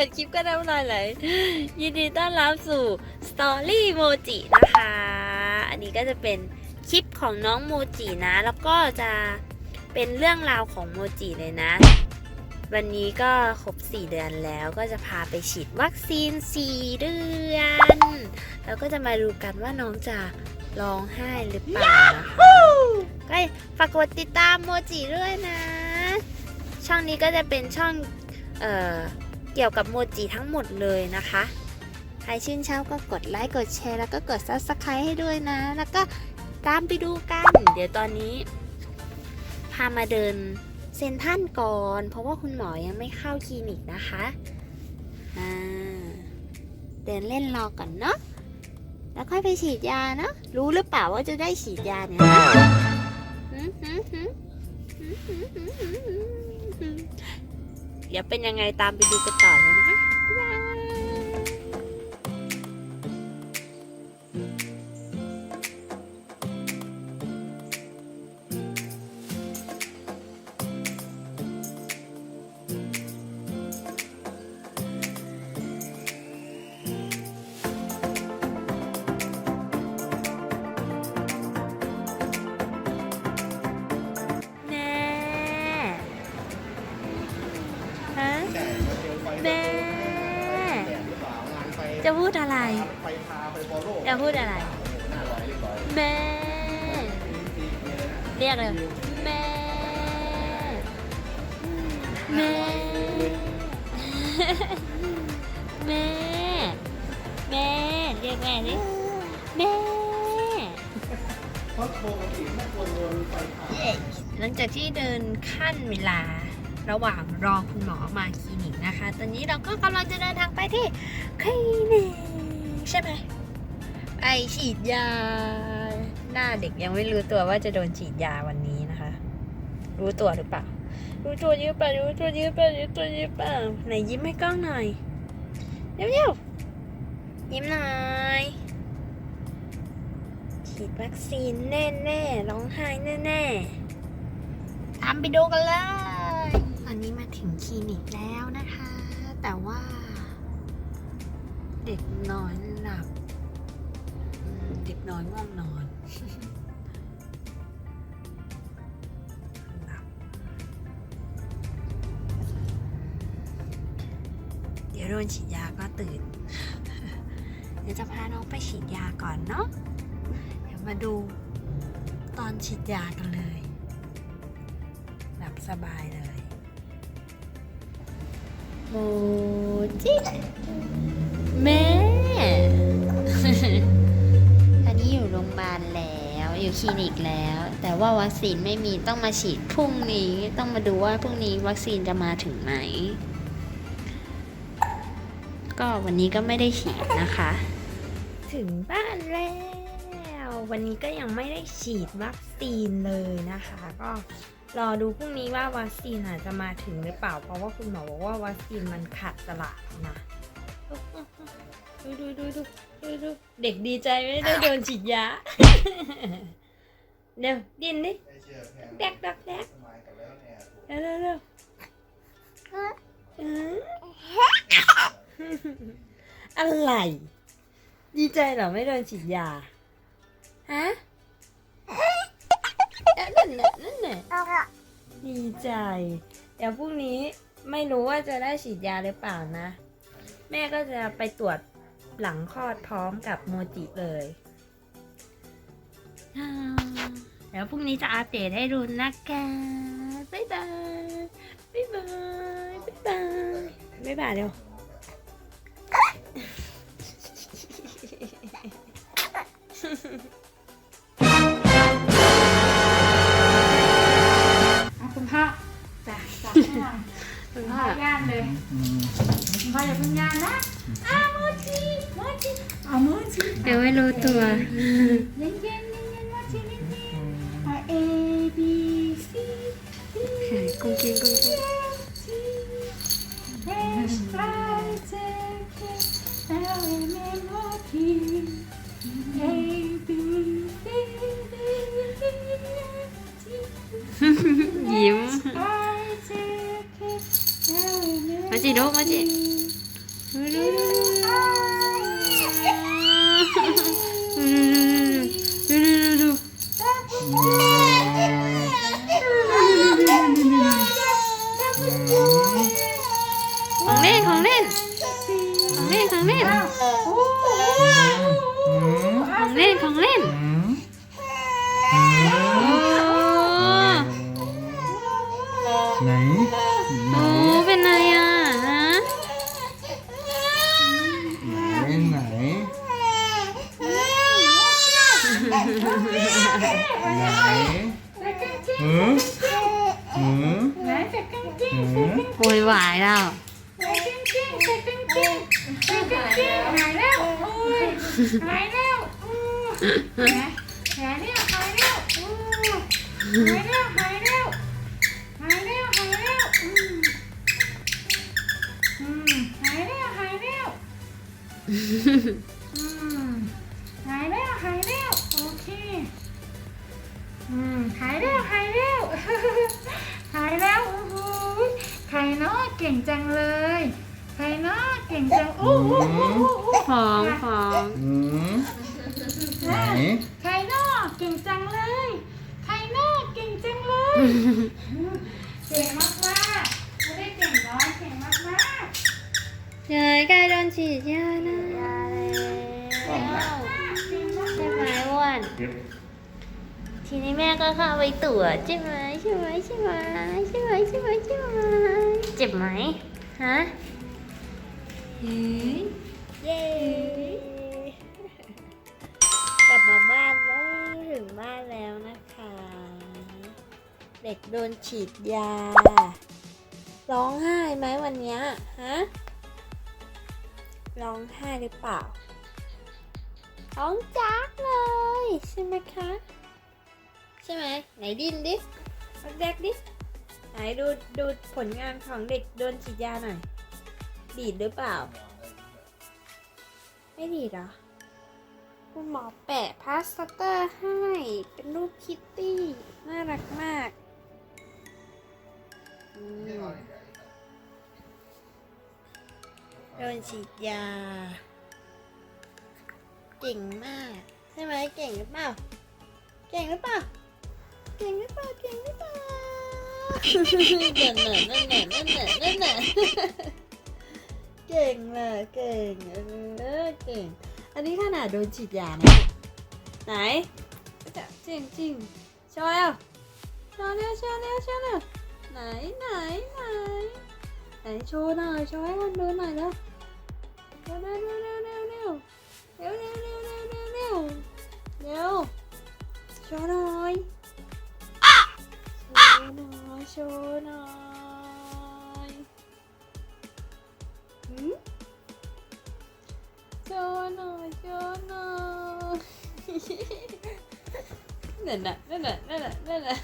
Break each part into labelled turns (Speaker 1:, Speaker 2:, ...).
Speaker 1: ปิดคลิปก็น้ำลายไหลยินดีต้อนรับสู่ Story Moji นะคะ อันนี้ก็จะเป็นคลิปของน้องโมจินะ แล้วก็จะเป็นเรื่องราวของโมจิเลยนะ วันนี้ก็ครบ 4 เดือนแล้วก็จะพาไปฉีดวัคซีน 4 เดือน แล้วก็จะมาดูกันว่าน้องจะร้องไห้หรือเปล่านะคะก็ฝากกดติดตามโมจิด้วยนะ ช่องนี้ก็จะเป็นช่อง เอ่อ เกี่ยวกับโมจิทั้งหมดเลยนะคะ ใครชื่นชอบก็กดไลค์กดแชร์แล้วก็กด subscribe ให้ด้วยนะ แล้วก็ตามไปดูกัน เดี๋ยวตอนนี้ พามาเดินเซนทรันก่อน เพราะว่าคุณหมอยังไม่เข้าคลินิกนะคะเดินเล่นรอก่อนเนาะแล้วค่อยไปฉีดยาเนาะรู้หรือเปล่าว่าจะได้ฉีดยาเนี่ย เดี๋ยวเป็นยังไงตามไปดูกันต่อเลยนะ จะพูดอะไร แม่ เรียกเลยแม่ แม่ แม่ แม่ เรียกแม่สิแม่หลังจากที่เดินขั้นเวลาระหว่างรอคุณหมอมาคลินิกนะคะ ตอนนี้เราก็กำลังจะเดินทางไปที่คลินิก ใช่ไหมไอฉีดยา หน้าเด็กยังไม่รู้ตัวว่าจะโดนฉีดยาวันนี้นะคะ รู้ตัวหรือเปล่า รู้ตัวยืดป่ะรู้ตัวยืดป่ะรู้ตัวยืดป่ะไหนยิ้มให้กล้องหน่อยเร็วๆยิ้มหน่อยฉีดวัคซีนแน่ๆร้องไห้แน่ๆตามไปดูกันเลย ตอนนี้มาถึงคลินิกแล้วนะคะ แต่ว่า เด็กนอน หลับอืมเด็กน้อยง่วงนอนหลับเดี๋ยวโดนฉีดยาก็ตื่น เดี๋ยวจะพาน้องไปฉีดยาก่อนเนาะเดี๋ยวมาดูตอนฉีดยากันเลยหลับสบายเลยโมจิแม่ อยู่คลินิกแล้ว แต่ว่าวัคซีนไม่มีต้องมาฉีดพรุ่งนี้ต้องมาดูว่าพรุ่งนี้วัคซีนจะมาถึงไหม ก็วันนี้ก็ไม่ได้ฉีดนะคะ ถึงบ้านแล้ว วันนี้ก็ยังไม่ได้ฉีดวัคซีนเลยนะคะ ก็รอดูพรุ่งนี้ว่าวัคซีนอาจจะมาถึงหรือเปล่า เพราะว่าคุณหมอบอกว่าวัคซีนมันขาดตลาดนะดูดูดูดู ดูดูเด็กดีใจไม่ได้โดนฉีดยาเดี๋ยวดินดิ
Speaker 2: แด
Speaker 1: กแดกแดก
Speaker 2: แล้วเร็
Speaker 1: วเร็วเร็วเอออะไร ดีใจเหรอไม่โดนฉีดยา ฮะนั่นน่ะนั่นน่ะดีใจ เดี๋ยวพรุ่งนี้ไม่รู้ว่าจะได้ฉีดยาหรือเปล่านะ แม่ก็จะไปตรวจ หลังคลอดพร้อมกับโมจิเลยอ่าเดี๋ยวพรุ่งนี้จะอัปเดตให้ดูนะคะบ๊ายบาย บ๊ายบาย บ๊ายบาย บ๊ายบายเร็ว
Speaker 3: อะคุณพ่อจ้ะจับ ให้หน่อย
Speaker 1: คุณ
Speaker 3: พ่
Speaker 1: พ่
Speaker 3: อ
Speaker 1: อย่า
Speaker 3: นเลยคุณพ่ออย่าเพิ่งย่านนะอ้าโมจิโมจิเอาโมจิ
Speaker 1: เดี๋ยวไม่รู้ตัว
Speaker 3: เย็นเย็นเย็นเย็นโมจิเย็นเย็นอะ A B C D
Speaker 1: กุ้งกิ้งกุ้งกิ้ง
Speaker 3: H I J K L M N O P A B C D E F G
Speaker 1: ยิ้ม
Speaker 3: 字ロー
Speaker 2: マ字。
Speaker 1: うるるるายแล้ว
Speaker 3: ใส่กางเกงใส่กางเกงใส่กางเกงหายแล้วโอ้ยหายแล้วอู้หายแล้วหายแล้วอู้หายแล้วหายแล้วหายแล้วหายแล้วอืมอืมหายแล้วหายแล้วอืมหายแล้วหายแล้วโอเคอืมหายแล้วหายแล้วหายแล้ว เนาะเก่งจังเลย ใครเนาะเก่งจังโอ้โหโอ้โหโอ้โห
Speaker 1: ของของ
Speaker 2: หือไหน
Speaker 3: ใครเนาะเก่งจังเลย ใครเนาะเก่งจังเลย เก่งมากมากๆไม่ได้เก่งน้อยเก่งมากมาก
Speaker 1: ยายใกล้โดนฉีดยานะยาแล้ว
Speaker 3: ๆเก่งมาก
Speaker 1: ใช่ไหมอ้วน ทีนี้แม่ก็เข้าไปตรวจใช่ไหมใช่ไหมใช่ไหมใช่ไหมใช่ไหมใช่ไหมเจ็บไหมฮะเฮ้ยเย้กลับมาบ้านแล้วถึงบ้านแล้วนะคะ เด็กโดนฉีดยา ร้องไห้ไหมวันเนี้ยฮะร้องไห้หรือเปล่าร้องจักเลย ใช่ไหมคะ ช่ไหมไหนดิ้นดิสักแดกดิไหนดูดูผลงานของเด็กโดนฉีดยาหน่อยดีดหรือเปล่า ไม่ดีดเหรอคุณหมอแปะพลาสเตอร์ให้ เป็นรูปคิตตี้ น่ารักมากอืมโดนฉีดยา เก่งมาก ใช่ไหมเก่งหรือเปล่า เก่งหรือเปล่า เก่งหรือเปล่าเก่งหรือเปล่านั่นน่ะนั่นน่ะนั่นน่ะนั่นน่ะเก่งเลยเก่งเออเก่ง อันนี้ขนาดโดนฉีดยานะไหนจริงจริงโชว์แล้วโชว์เร็วโชว์เร็วโชว์เร็วไหนไหนไหนไหนโชว์หน่อยโชว์ให้คนดูหน่อยเร็วเร็วเร็วเร็วเร็วเร็วเร็วเร็วเร็วเร็วเร็วเร็วเร็วเร็วโชว์หน่อย หน่อยโชว์หน่อยหืมโชว์หน่อยโชว์หน่อยนั่นน่ะนั่นน่ะนั่นน่ะนั่นน่ะ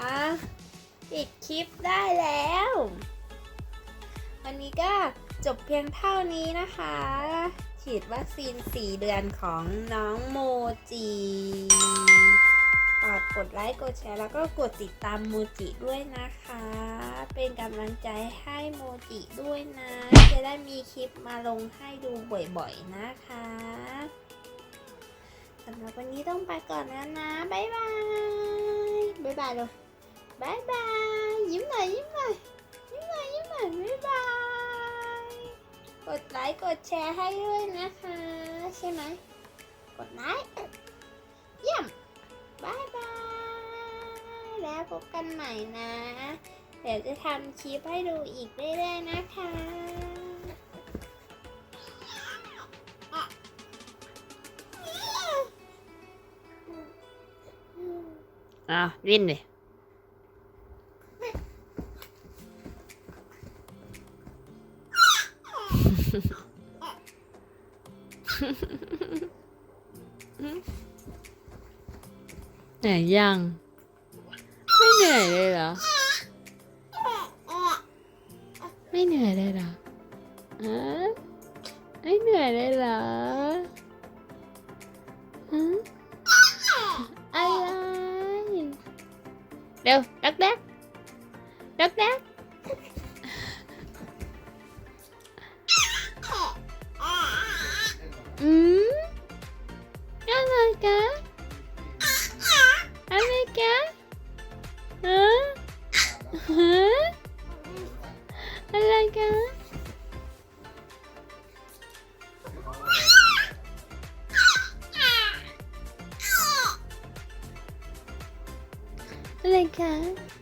Speaker 1: อะปิดคลิปได้แล้ว วันนี้ก็จบเพียงเท่านี้นะคะ ฉีดวัคซีน 4 เดือนของน้องโมจิฝากกดไลค์กดแชร์แล้วก็กดติดตามโมจิด้วยนะคะ เป็นกำลังใจให้โมจิด้วยนะ จะได้มีคลิปมาลงให้ดูบ่อยๆนะคะสำหรับวันนี้ต้องไปก่อนแล้วนะบ๊ายบายบ๊ายบายเลยบ๊ายบายยิ้มหน่อยยิ้มหน่อยยิ้มหน่อยยิ้มหน่อยบ๊ายบาย กดไลค์กดแชร์ให้ด้วยนะคะ ใช่ไหมกดไลค์เยี่ยมบายบายแล้วพบกันใหม่นะ เดี๋ยวจะทำคลิปให้ดูอีกเรื่อยๆนะคะอะวิ่นเลย เหนื่อยยัง ไม่เหนื่อยเลยเหรอ ไม่เหนื่อยเลยเหรอฮะไม่เหนื่อยเลยเหรอฮะอะไรเร็วดักแดกดักแดกอืม harika.